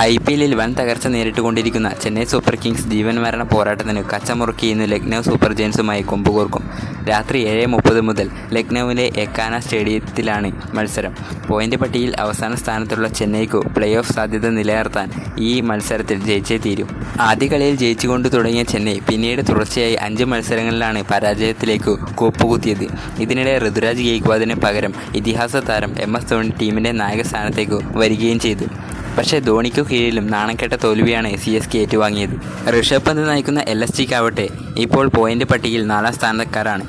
I P എല്ലിൽ വൻ തകർച്ച നേരിട്ടുകൊണ്ടിരിക്കുന്ന ചെന്നൈ സൂപ്പർ കിങ്സ് ജീവൻ മരണ പോരാട്ടത്തിന് കച്ചമുറുക്കി ഇന്ന് ലക്നൗ സൂപ്പർ ജയൻസുമായി കൊമ്പുകോർക്കും. രാത്രി ഏഴ് മുപ്പത് മുതൽ ലക്നൌവിലെ എക്കാന സ്റ്റേഡിയത്തിലാണ് മത്സരം. പോയിന്റ് പട്ടികയിൽ അവസാന സ്ഥാനത്തുള്ള ചെന്നൈക്കു പ്ലേ ഓഫ് സാധ്യത നിലനിർത്താൻ ഈ മത്സരത്തിൽ ജയിച്ചേ തീരും. ആദ്യ കളിയിൽ ജയിച്ചുകൊണ്ട് തുടങ്ങിയ ചെന്നൈ പിന്നീട് തുടർച്ചയായി അഞ്ച് മത്സരങ്ങളിലാണ് പരാജയത്തിലേക്ക് കൂപ്പുകുത്തിയത്. ഇതിനിടെ ഋതുരാജ് ഗെയ്ക്വാദിന് പകരം ഇതിഹാസ താരം എം എസ് ധോണി ടീമിന്റെ നായക സ്ഥാനത്തേക്ക് വരികയും ചെയ്തു. പക്ഷേ ധോണിക്കു കീഴിലും നാണക്കെട്ട തോൽവിയാണ് സി എസ് കെ ഏറ്റുവാങ്ങിയത്. ഋഷഭ് പന്ത് നയിക്കുന്ന എൽ എസ് ജിക്കാവട്ടെ ഇപ്പോൾ പോയിന്റ് പട്ടികയിൽ നാലാം സ്ഥാനക്കാരാണ്.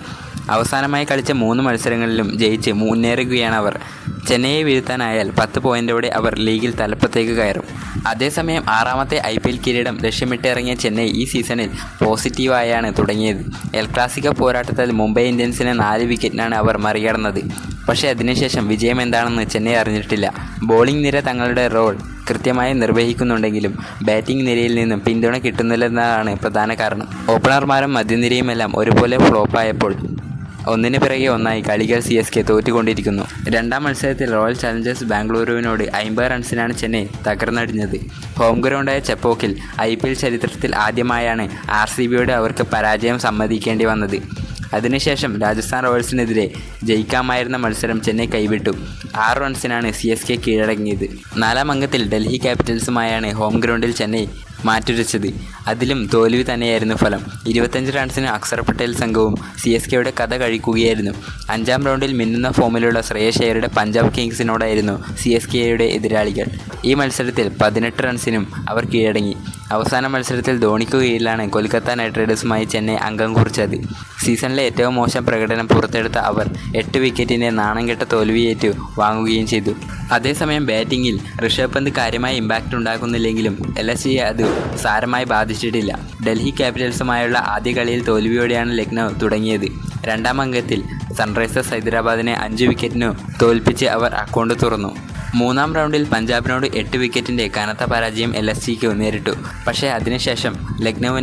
അവസാനമായി കളിച്ച മൂന്ന് മത്സരങ്ങളിലും ജയിച്ച് മുന്നേറുകയാണ് അവർ. ചെന്നൈയെ വീഴ്ത്താനായാൽ പത്ത് പോയിന്റോടെ അവർ ലീഗിൽ തലപ്പത്തേക്ക് കയറും. അതേസമയം ആറാമത്തെ ഐ പി എൽ കിരീടം ലക്ഷ്യമിട്ടിറങ്ങിയ ചെന്നൈ ഈ സീസണിൽ പോസിറ്റീവായാണ് തുടങ്ങിയത്. എൽ ക്ലാസിക്കോ പോരാട്ടത്തിൽ മുംബൈ ഇന്ത്യൻസിനെ നാല് വിക്കറ്റിനാണ് അവർ മറികടന്നത്. പക്ഷേ അതിനുശേഷം വിജയം എന്താണെന്ന് ചെന്നൈ അറിഞ്ഞിട്ടില്ല. ബോളിംഗ് നിര തങ്ങളുടെ റോൾ കൃത്യമായി നിർവഹിക്കുന്നുണ്ടെങ്കിലും ബാറ്റിംഗ് നിരയിൽ നിന്നും പിന്തുണ കിട്ടുന്നില്ലെന്നതാണ് പ്രധാന കാരണം. ഓപ്പണർമാരും മധ്യനിരയുമെല്ലാം ഒരുപോലെ ഫ്ലോപ്പായപ്പോൾ ഒന്നിനു പിറകെ ഒന്നായി കളികൾ സി എസ് കെ തോറ്റുകൊണ്ടിരിക്കുന്നു. രണ്ടാം മത്സരത്തിൽ റോയൽ ചലഞ്ചേഴ്സ് ബാംഗ്ലൂരുവിനോട് അമ്പത് റൺസിനാണ് ചെന്നൈ തകർന്നടിഞ്ഞത്. ഹോം ഗ്രൗണ്ടായ ചെപ്പോക്കിൽ ഐ പി എൽ ചരിത്രത്തിൽ ആദ്യമായാണ് ആർ സി ബിയോട് അവർക്ക് പരാജയം സമ്മതിക്കേണ്ടി വന്നത്. അതിനുശേഷം രാജസ്ഥാൻ റോയൽസിനെതിരെ ജയിക്കാമായിരുന്ന മത്സരം ചെന്നൈ കൈവിട്ടു. ആറ് റൺസിനാണ് സി എസ് കെ കീഴടങ്ങിയത്. നാലാം അംഗത്തിൽ ഡൽഹി ക്യാപിറ്റൽസുമായാണ് ഹോം ഗ്രൗണ്ടിൽ ചെന്നൈ മാറ്റുരച്ചത് അതിലും തോൽവി തന്നെയായിരുന്നു ഫലം. ഇരുപത്തഞ്ച് റൺസിന് അക്സർ പട്ടേൽ സംഘവും സി എസ് കെയുടെ കഥ കഴിക്കുകയായിരുന്നു. അഞ്ചാം റൗണ്ടിൽ മിന്നുന്ന ഫോമിലുള്ള ശ്രേയസ് അയ്യരുടെ പഞ്ചാബ് കിങ്സിനോടായിരുന്നു സി എസ് കെയുടെ എതിരാളികൾ. ഈ മത്സരത്തിൽ പതിനെട്ട് റൺസിനും അവർ കീഴടങ്ങി. അവസാന മത്സരത്തിൽ ധോണിക്ക് കീഴിലാണ് കൊൽക്കത്ത നൈറ്റ് റൈഡേഴ്സുമായി ചെന്നൈ അംഗം കുറിച്ചത്. സീസണിലെ ഏറ്റവും മോശം പ്രകടനം പുറത്തെടുത്ത അവർ എട്ട് വിക്കറ്റിന്റെ നാണം കെട്ട തോൽവിയേറ്റു വാങ്ങുകയും ചെയ്തു. അതേസമയം ബാറ്റിംഗിൽ ഋഷഭ് പന്ത് കാര്യമായ ഇമ്പാക്റ്റ് ഉണ്ടാക്കുന്നില്ലെങ്കിലും എൽ എസ് ജി അത് സാരമായി ബാധിച്ചിട്ടില്ല. ഡൽഹി ക്യാപിറ്റൽസുമായുള്ള ആദ്യ കളിയിൽ തോൽവിയോടെയാണ് ലക്നൗ തുടങ്ങിയത്. രണ്ടാം അംഗത്തിൽ സൺറൈസേഴ്സ് ഹൈദരാബാദിനെ അഞ്ച് വിക്കറ്റിനു തോൽപ്പിച്ച് അവർ അക്കൗണ്ട് തുറന്നു. മൂന്നാം റൗണ്ടിൽ പഞ്ചാബിനോട് എട്ട് വിക്കറ്റിന്റെ കനത്ത പരാജയം എൽ എസ് സിക്ക് നേരിട്ടു. പക്ഷേ അതിനുശേഷം ലക്നൌവിൻ